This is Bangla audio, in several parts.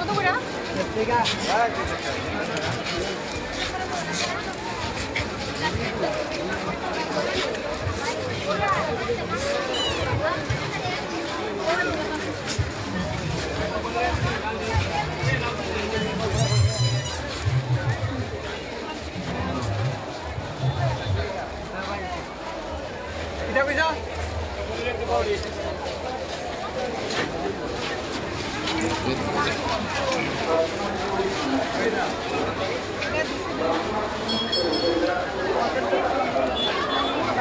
কত করে এটা কইছা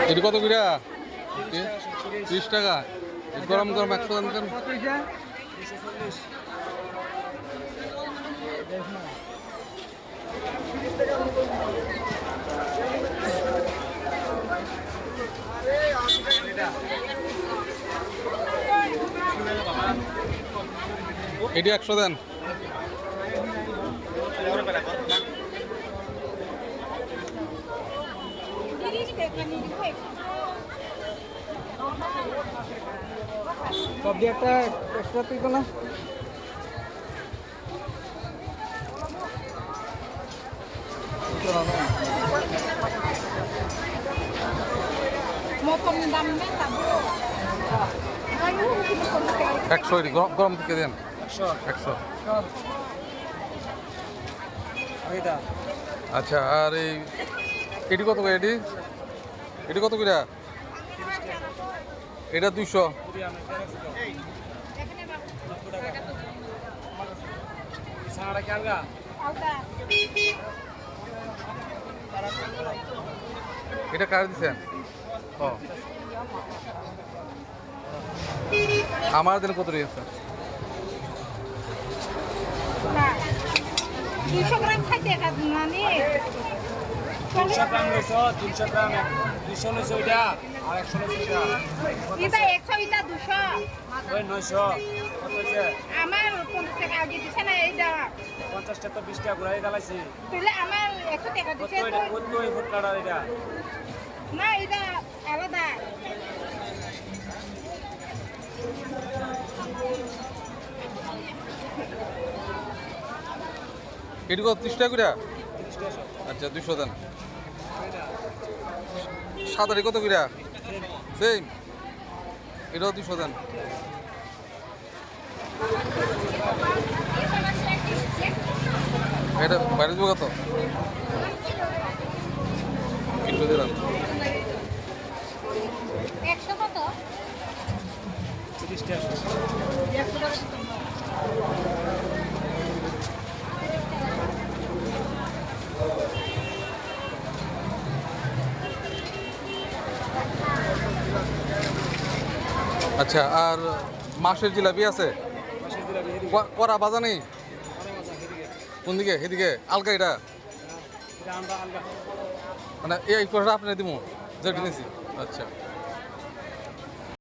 এটি কত বিরা ত্রিশ টাকা। গরম গরম একশো দাম এটি একশো দেন। সব দিয়ে একটা এক্সট্রা তুই না। একশো গরম থেকে দেন। একশো। আচ্ছা আর এই এটি কত করে এটি? এটি কত করে? এটা দুইশো। সাড়া এটা কার দিচ্ছেন আমার দিন কত রয়েছে. দুশো গ্রাম খাইতে নানি তিনশো গ্রাম লইছ তিনশো গ্রাম দুইশো লইছ ওইটা আর একশো লইছ ইটা একশো ইটা দুশো ওই নয়শো কত হয়েছে আমার পঞ্চাশ টাকা আগে দিছে না এইটা পঞ্চাশটা তো বিশ টাকা ঘুরাই গালাইছি তুলে আমার একশো টাকা কত দিছে এটা কত ওই ফুট কাটার এটা না এটা আলাদা এটি কত ত্রিশ টাকা করে। আচ্ছা দুইশো দেন। সাদারি কত করে সেম এটাও দুইশো দেন। এটা বাইরে দেবো কত? একটু দিলাম একশো কত? আচ্ছা আর মাসের জিলাপি আছে? করা বাজা নেই। কোন দিকে? সেদিকে আলগা এটা? আলগা। মানে এই পয়সা আপনি দিব যেটা নিয়েছি আচ্ছা।